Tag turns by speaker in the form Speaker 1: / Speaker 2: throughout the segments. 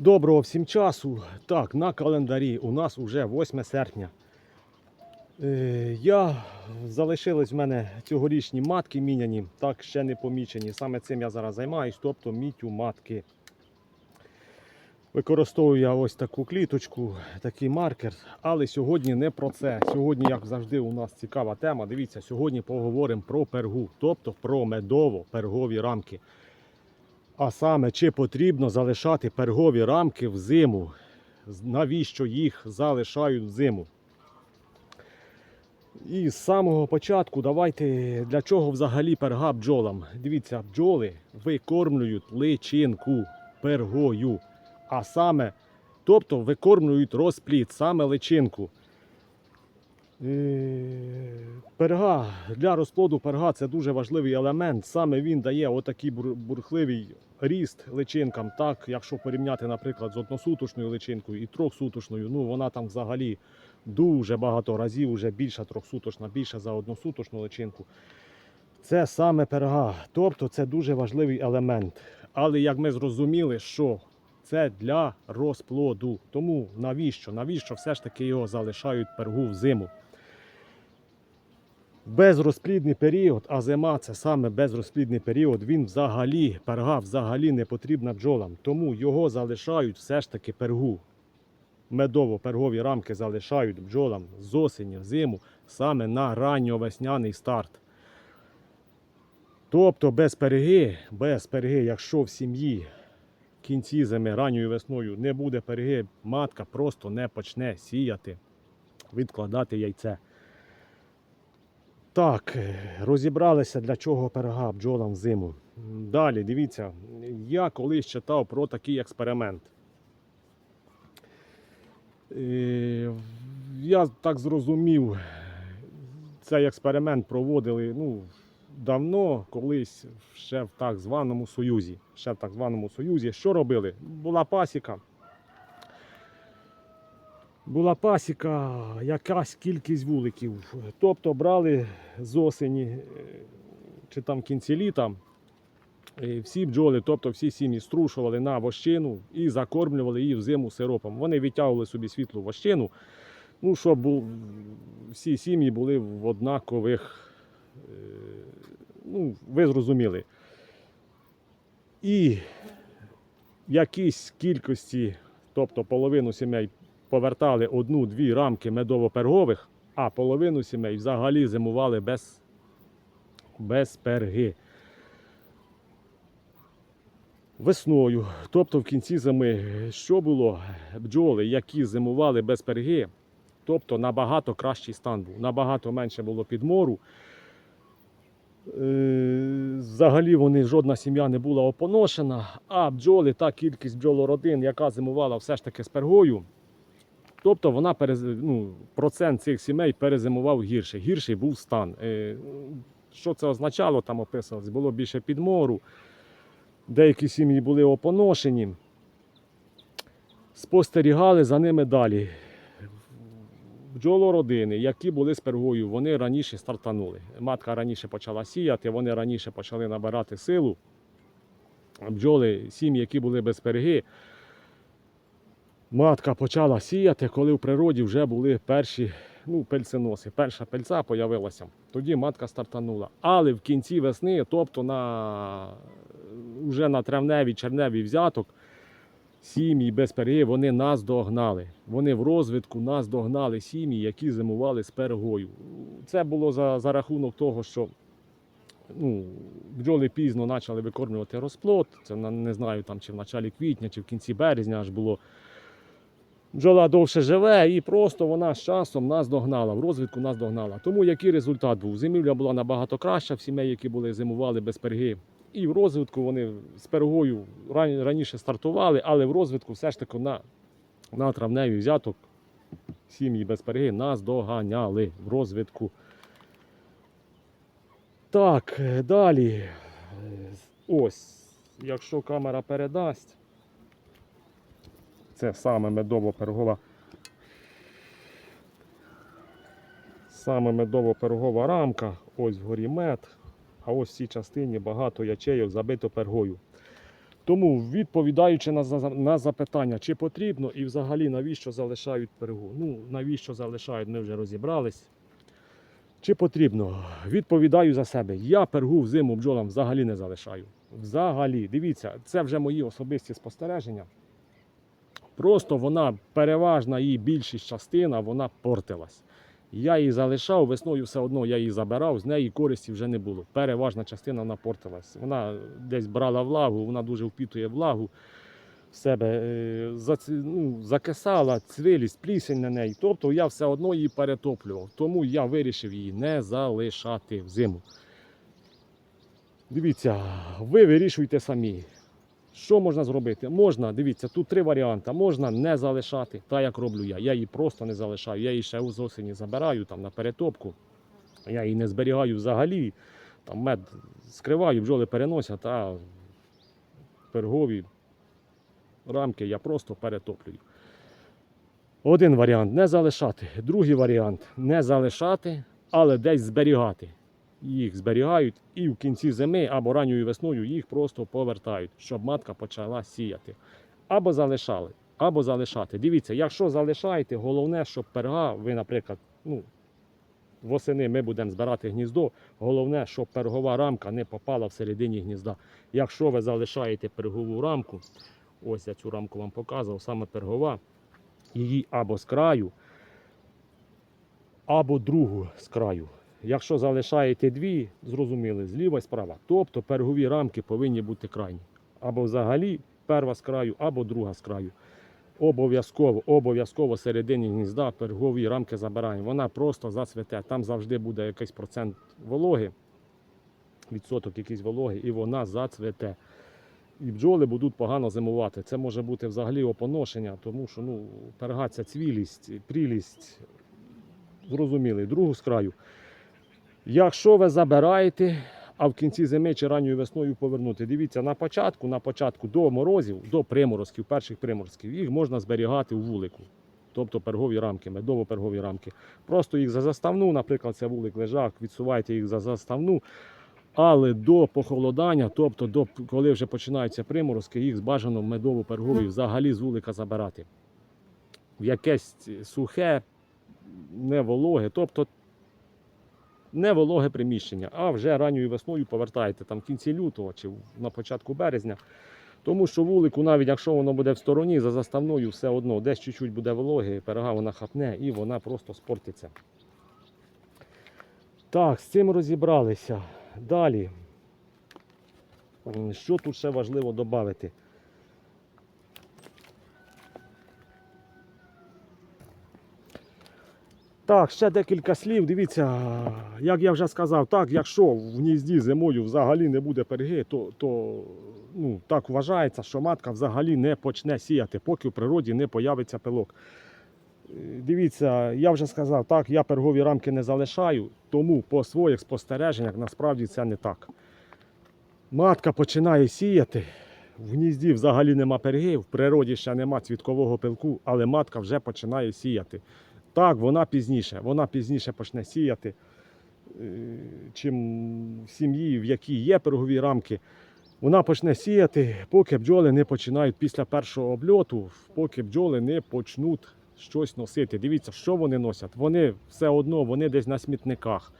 Speaker 1: Доброго всім часу. Так, на календарі у нас вже 8 серпня. Е, я залишились в мене цьогорічні матки міняні, так ще не помічені. Саме цим я зараз займаюсь, тобто мітю матки. Використовую я ось таку кліточку, такий маркер. Але сьогодні не про це. Сьогодні, як завжди, у нас цікава тема. Дивіться, сьогодні поговоримо про пергу, тобто про медово-пергові рамки. А саме, чи потрібно залишати пергові рамки в зиму? Навіщо їх залишають в зиму? І з самого початку давайте для чого взагалі перга бджолам? Дивіться, бджоли викормлюють личинку пергою. А саме, тобто викормлюють розплід, саме личинку. Е, Перга для розплоду перга це дуже важливий елемент. Саме він дає отакий бурхливий ріст личинкам. Так, якщо порівняти, наприклад, з односуточною личинкою і трьохсуточною, ну вона там взагалі дуже багато разів вже більша трьохсуточна, більша за односуточну личинку. Це саме перга. Тобто це дуже важливий елемент. Але як ми зрозуміли, що це для розплоду. Тому навіщо? Навіщо все ж таки його залишають пергу в зиму? Безрозплідний період, а зима це саме безрозплідний період. Він взагалі, перга взагалі не потрібна бджолам. Тому його залишають все ж таки пергу. Медово-пергові рамки залишають бджолам з осені в зиму саме на ранньовесняний старт. Тобто без перги, без перги, якщо в сім'ї кінці зими, ранньою весною не буде перги, матка просто не почне сіяти, відкладати яйце. Так, е, розібралися, для чого перга бджолам взиму. М, Далі, дивіться, я колись читав про такий експеримент. Е, Я так зрозумів, цей експеримент проводили ну, давно, колись ще в так званому Союзі. Ще в так званому Союзі. Що робили? Була пасіка. Була пасіка, якась кількість вуликів. Тобто брали з осені е, чи там в кінці літа всі бджоли, тобто всі сім'ї струшували на вощину і закормлювали її взиму сиропом. Вони відтягували собі світлу вощину, ну, щоб бу- всі сім'ї були в однакових, е, ну, ви зрозуміли. І в якійсь кількості, тобто половину сімей повертали одну-дві рамки медово-пергових, а половину сімей взагалі зимували без, без перги. Весною, тобто в кінці зими, що було? Бджоли, які зимували без перги, тобто набагато кращий стан був, набагато менше було підмору. Е, Взагалі вони жодна сім'я не була опоношена, а бджоли, та кількість бджолородин, яка зимувала все ж таки з пергою, тобто вона перез... ну, процент цих сімей перезимував гірше. Гірший був стан. Е, Що це означало, там описувалось, було більше підмору, деякі сім'ї були опоношені. Спостерігали за ними далі. Бджолородини, які були з пергою, вони раніше стартанули. Матка раніше почала сіяти, вони раніше почали набирати силу. Бджоли, сім'ї, які були без перги, матка почала сіяти, коли в природі вже були перші ну, пельценоси. Перша пельця з'явилася. Тоді матка стартанула. Але в кінці весни, тобто на, вже на травневий, червневий взяток, сім'ї без перги, вони нас догнали. Вони в розвитку нас догнали сім'ї, які зимували з пергою. Це було за, за рахунок того, що ну, бджоли пізно почали викормлювати розплод. Це не знаю, там, чи в началі квітня, чи в кінці березня аж було. Бджола довше живе і просто вона з часом нас догнала, в розвитку нас догнала. Тому який результат був? Зимівля була набагато краща в сімей, які були зимували без перги. І в розвитку вони з пергою раніше стартували, але в розвитку все ж таки на, на травневий взяток сім'ї без перги нас доганяли в розвитку. Так, е, далі. Е, Ось, якщо камера передасть, це саме медово-пергова. Саме медово-пергова рамка, ось вгорі мед, а ось в цій частині багато ячейок забито пергою. Тому відповідаючи на, на запитання, чи потрібно і взагалі навіщо залишають пергу. Ну, навіщо залишають, ми вже розібрались. Чи потрібно? Відповідаю за себе. Я пергу взиму бджолам взагалі не залишаю. Взагалі, дивіться, це вже мої особисті спостереження. Просто вона, переважна її більшість частина, вона портилась. Я її залишав, весною все одно я її забирав, з неї користі вже не було. Переважна частина вона портилась. Вона десь брала влагу, вона дуже впітує влагу в себе, е, ну, закисала, цвилість, плісень на неї. Тобто я все одно її перетоплював. Тому я вирішив її не залишати взиму. Дивіться, ви вирішуйте самі. Що можна зробити? Можна, дивіться, тут три варіанти. Можна не залишати, так як роблю я. Я її просто не залишаю. Я її ще з осені забираю там на перетопку. Я її не зберігаю взагалі. Там мед скриваю, бджоли переносять, а пергові рамки я просто перетоплюю. Один варіант не залишати. Другий варіант не залишати, але десь зберігати. Їх зберігають і в кінці зими або ранньою весною їх просто повертають, щоб матка почала сіяти. Або залишали, або залишати. Дивіться, якщо залишаєте, головне, щоб перга, ви, наприклад, ну, восени ми будемо збирати гніздо. Головне, щоб пергова рамка не попала всередині гнізда. Якщо ви залишаєте пергову рамку, ось я цю рамку вам показував, саме пергова, її або з краю, або другу з краю. Якщо залишаєте дві, зрозуміли, зліва і справа. Тобто пергові рамки повинні бути крайні. Або взагалі перша з краю, або друга з краю. Обов'язково, обов'язково середині гнізда пергові рамки забираємо. Вона просто зацвете. Там завжди буде якийсь процент вологи, відсоток якийсь вологи, і вона зацвете. І бджоли будуть погано зимувати. Це може бути взагалі опоношення, тому що ну, перга ця цвілість, прілість, зрозуміли, другу з краю. Якщо ви забираєте, а в кінці зими чи ранньою весною повернути, дивіться, на початку, на початку до морозів, до приморозків, перших приморозків, їх можна зберігати у вулику. Тобто пергові рамки, медово-пергові рамки. Просто їх за заставну, наприклад, це вулик лежак, відсуваєте їх за заставну. Але до похолодання, тобто до коли вже починаються приморозки, їх бажано медово-пергові взагалі з вулика забирати. В якесь сухе, не вологе, тобто не вологе приміщення, а вже ранньою весною повертаєте там в кінці лютого чи на початку березня. Тому що вулику, навіть якщо воно буде в стороні, за заставною все одно десь чуть-чуть буде вологе, перга вона хапне і вона просто спортиться. Так, з цим розібралися. Далі. Що тут ще важливо додати? Так, ще декілька слів. Дивіться, як я вже сказав, так, якщо в гнізді зимою взагалі не буде перги, то, то ну, так вважається, що матка взагалі не почне сіяти, поки в природі не появиться пилок. Е, Дивіться, я вже сказав, так, я пергові рамки не залишаю, тому по своїх спостереженнях насправді це не так. Матка починає сіяти, в гнізді взагалі нема перги, в природі ще нема цвіткового пилку, але матка вже починає сіяти. Так, вона пізніше, вона пізніше почне сіяти, е, чим в сім'ї, в якій є пирогові рамки. Вона почне сіяти, поки бджоли не починають після першого обльоту, поки бджоли не почнуть щось носити. Дивіться, що вони носять. Вони все одно, вони десь на смітниках,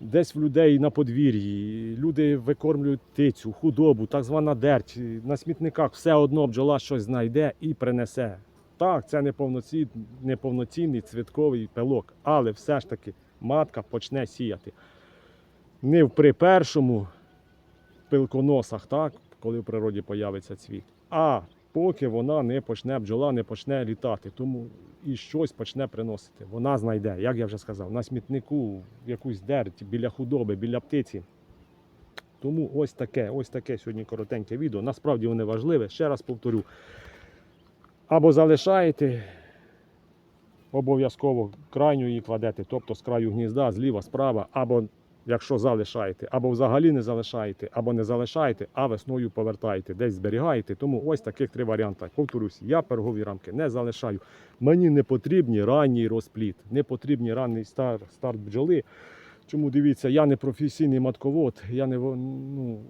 Speaker 1: десь в людей на подвір'ї. Люди викормлюють птицю, худобу, так звана дерть. На смітниках все одно бджола щось знайде і принесе. Так, це неповноцінний, неповноцінний цвітковий пилок, але все ж таки матка почне сіяти. Не в при першому пилконосах, так, коли в природі появиться цвіт, а поки вона не почне, бджола не почне літати, тому і щось почне приносити. Вона знайде, як я вже сказав, на смітнику якусь дерть біля худоби, біля птиці. Тому ось таке, ось таке сьогодні коротеньке відео. Насправді воно важливе. Ще раз повторю. Або залишаєте, обов'язково крайню її кладете, тобто з краю гнізда, зліва, справа, або якщо залишаєте, або взагалі не залишаєте, або не залишаєте, а весною повертаєте, десь зберігаєте. Тому ось таких три варіанти. Повторюсь, я пергові рамки не залишаю. Мені не потрібні ранній розпліт, не потрібні ранній стар, старт бджоли. Чому дивіться, я не професійний матковод, я не, ну,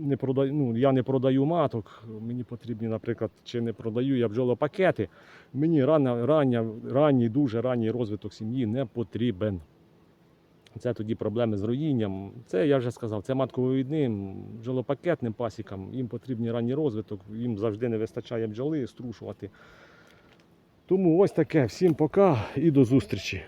Speaker 1: не, продаю, ну, я не продаю маток. Мені потрібні, наприклад, чи не продаю я бджолопакети. Мені рання, рання, ранній, дуже ранній розвиток сім'ї не потрібен. Це тоді проблеми з роїнням. Це я вже сказав, це маткововідним, бджолопакетним пасікам. Їм потрібний ранній розвиток, їм завжди не вистачає бджоли струшувати. Тому ось таке. Всім пока і до зустрічі.